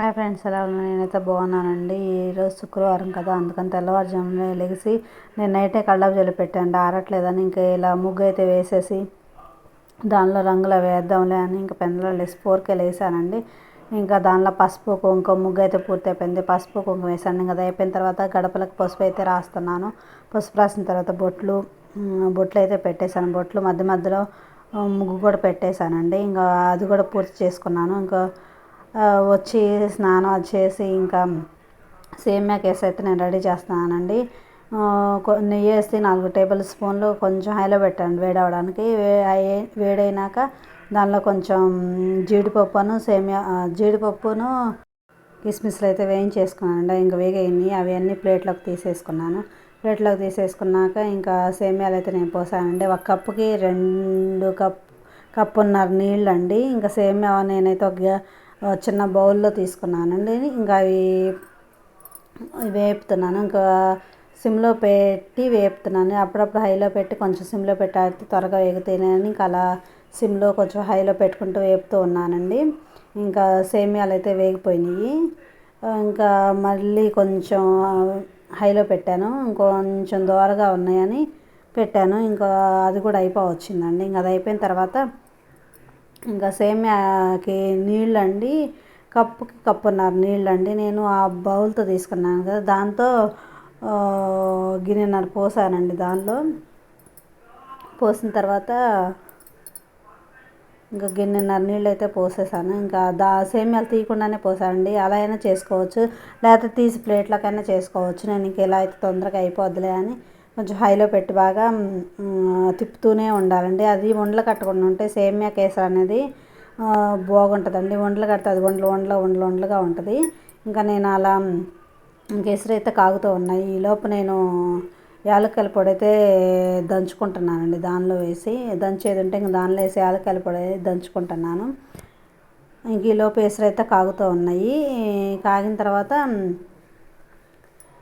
Hi friends ఎలా ఉన్నారు? నేనైతే బాగున్నానండి. ఈరోజు శుక్రవారం కదా అందుకని తెల్లవారుజామున లెగిసి నేను నైటే కళ్ళకు జల్లి పెట్టాను. ఆరట్లేదని ఇంకా ఇలా ముగ్గు అయితే వేసేసి దానిలో రంగులు వేద్దాంలే అని ఇంకా పెందలో లేసి ఫోర్కే వేసానండి ఇంకా దానిలో పసుపు కుంకుమ ముగ్గు అయితే పూర్తి అయిపోయింది. పసుపు కుంకుమ వేసాను ఇంకా అది అయిపోయిన తర్వాత గడపలకు పసుపు అయితే రాస్తున్నాను. పసుపు రాసిన తర్వాత బొట్లు బొట్లు అయితే పెట్టేశాను. బొట్లు మధ్య మధ్యలో ముగ్గు కూడా పెట్టేశానండి. ఇంకా అది కూడా పూర్తి చేసుకున్నాను. ఇంకా వచ్చి స్నానం అది చేసి ఇంకా సేమియా కేసు అయితే నేను రెడీ చేస్తున్నానండి. నెయ్యి వేసి నాలుగు టేబుల్ స్పూన్లు కొంచెం హైలో పెట్టండి వేడవడానికి. వేడైనాక దానిలో కొంచెం జీడిపప్పును సేమియా జీడిపప్పును కిస్మిస్లు అయితే వేయించేసుకున్నానండి. ఇంకా వేగాయి అవి అన్నీ ప్లేట్లోకి తీసేసుకున్నాను. ప్లేట్లోకి తీసేసుకున్నాక ఇంకా సేమియాలు అయితే నేను పోసానండి. ఒక కప్పుకి రెండు కప్ కప్పున్నర నీళ్ళు అండి ఇంకా సేమియా నేనైతే ఒక చిన్న బౌల్లో తీసుకున్నానండి. ఇంకా అవి వేపుతున్నాను. ఇంకా సిమ్లో పెట్టి వేపుతున్నాను. అప్పుడప్పుడు హైలో పెట్టి కొంచెం సిమ్లో పెట్టి త్వరగా వేగుతాయని ఇంకా అలా సిమ్లో కొంచెం హైలో పెట్టుకుంటూ వేపుతూ ఉన్నానండి. ఇంకా సేమియాలు అయితే వేగిపోయినాయి. ఇంకా మళ్ళీ కొంచెం హైలో పెట్టాను. ఇంకొంచెం దోరగా ఉన్నాయని పెట్టాను. ఇంకా అది కూడా అయిపోవచ్చిందండి. ఇంకా అది అయిపోయిన తర్వాత ఇంకా సేమ్యాకి నీళ్ళండి కప్పుకి కప్పున్నర నీళ్ళండి. నేను ఆ బౌల్తో తీసుకున్నాను కదా దాంతో గిన్నెన్నర పోసానండి దానిలో. పోసిన తర్వాత ఇంకా గిన్నెన్నర నీళ్ళు అయితే పోసేసాను. ఇంకా దా సేమ్యాలు తీయకుండానే పోసానండి. అలా అయినా చేసుకోవచ్చు. లేకపోతే తీసి ప్లేట్లకైనా చేసుకోవచ్చు. నేను ఇంక ఇలా అయితే తొందరగా అయిపోద్దిలే అని కొంచెం హైలో పెట్టి బాగా తిప్పుతూనే ఉండాలండి. అది ఉండలు కట్టకుండా ఉంటే సేమియా కేసరి అనేది బాగుంటుందండి. ఉండలు కడితే అది వండలు ఉండలు ఉండలు వండలుగా ఉంటుంది. ఇంకా నేను అలా కేసరి అయితే కాగుతూ ఉన్నాయి. ఈలోపు నేను యాలక్కల పొడి అయితే దంచుకుంటున్నానండి దానిలో వేసి. దంచేది ఉంటే ఇంకా దానిలో వేసి యాలక్కల పొడి దంచుకుంటున్నాను. ఇంక ఈలోపు కేసరి అయితే కాగుతూ ఉన్నాయి. కాగిన తర్వాత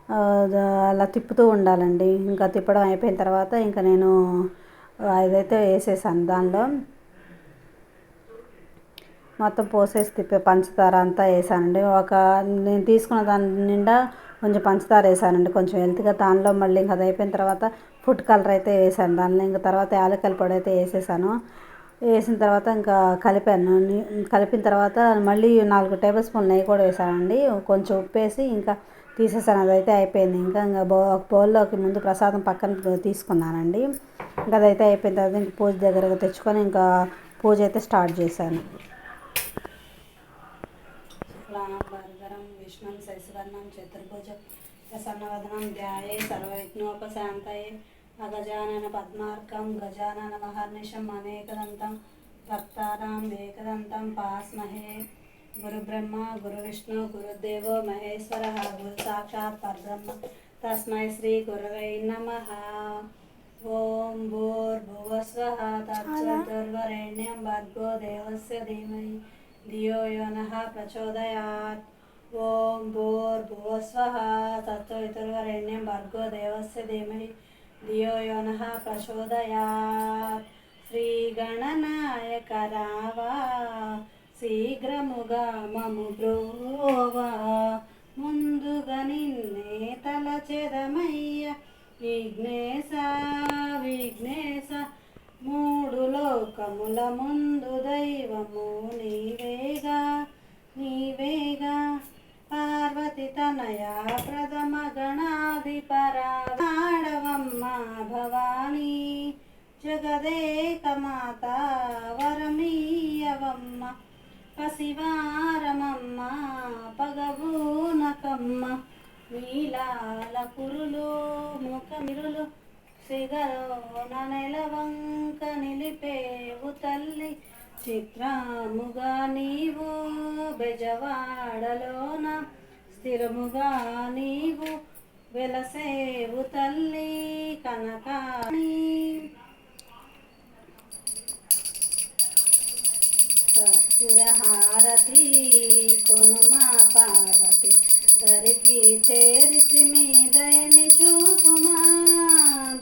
అలా తిప్పుతూ ఉండాలండి. ఇంకా తిప్పడం అయిపోయిన తర్వాత ఇంకా నేను అదైతే వేసేసాను దానిలో. మొత్తం పోసేసి తిప్పే పంచదార అంతా వేసానండి. ఒక నేను తీసుకున్న దాని నిండా కొంచెం పంచదార వేసానండి. కొంచెం హెల్త్గా దానిలో మళ్ళీ ఇంకా అది అయిపోయిన తర్వాత ఫుడ్ కలర్ అయితే వేసాను దానిలో. ఇంకా తర్వాత యాలకల పొడి అయితే వేసేసాను. వేసిన తర్వాత ఇంకా కలిపాను. కలిపిన తర్వాత మళ్ళీ నాలుగు టేబుల్ స్పూన్ నెయ్యి కూడా వేసానండి. కొంచెం ఉప్పు వేసి ఇంకా తీసేసాను. అదైతే అయిపోయింది. ఇంకా ఇంకా బౌ బౌల్లోకి ముందు ప్రసాదం పక్కన తీసుకున్నానండి. ఇంకా అదైతే అయిపోయిన తర్వాత ఇంక పూజ దగ్గరకు తెచ్చుకొని ఇంకా పూజ అయితే స్టార్ట్ చేశాను. విష్ణుం శశివర్ణం చతుర్భుజం ప్రసన్నవదనం ధ్యాయే సర్వవిఘ్నోపశాంతయే అగజానన పద్మార్కం గజానన మహర్నిశం అనేకదంతం భక్తానాం ఏకదంతం పాస్మహే గురుబ్రహ్మ గురువిష్ణు గురుదేవో మహేశ్వర గురు సాక్షాత్ పరబ్రహ్మ. తస్మై శ్రీ గురవై నమ. ఓం భూర్భువస్వ తత్సవితుర్వరేణ్యం భర్గో దేవస్య ధీమహి. ధియో యో నః ప్రచోదయాత్. ఓం భూర్భువస్వ తత్సవితుర్వరేణ్యం భర్గో దేవస్య ధీమహి. ధియో యో నః ప్రచోదయాత్. శ్రీగణనాయక రావా శీఘ్రముగా మము బ్రోవా ముందుగా నిన్నే తలచెదమయ్య విఘ్నేశ విఘ్నేశ మూడు లోకముల ముందు దైవము నీవేగా నీవేగా. పార్వతి తనయ ప్రథమ గణాధిపరాడవమ్మ భవానీ. జగదేక మాత వరమీయవమ్మ. పసివారమమ్మ పగబూనకమ్మ నీలాల కురులు ముఖమిరులు సిగలోన నెలవంక నిలిపేవు తల్లి. చిత్రముగా నీవు బెజవాడలోన స్థిరముగా నీవు వెలసేవు తల్లి. కనకాని పురహారతి కొనుమా పార్వతి దరికి చేరితి మీ దయని చూపుమా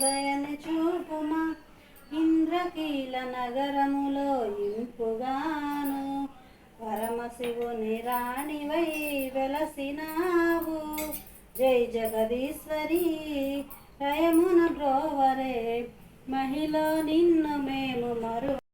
దయని చూపుమా ఇంద్రకీల నగరములో ఇంపుగాను పరమశివుని రాణి వై వెలసినావు। జై జగదీశ్వరి రయమున బ్రోవరే మహిళ నిన్ను మేము మరు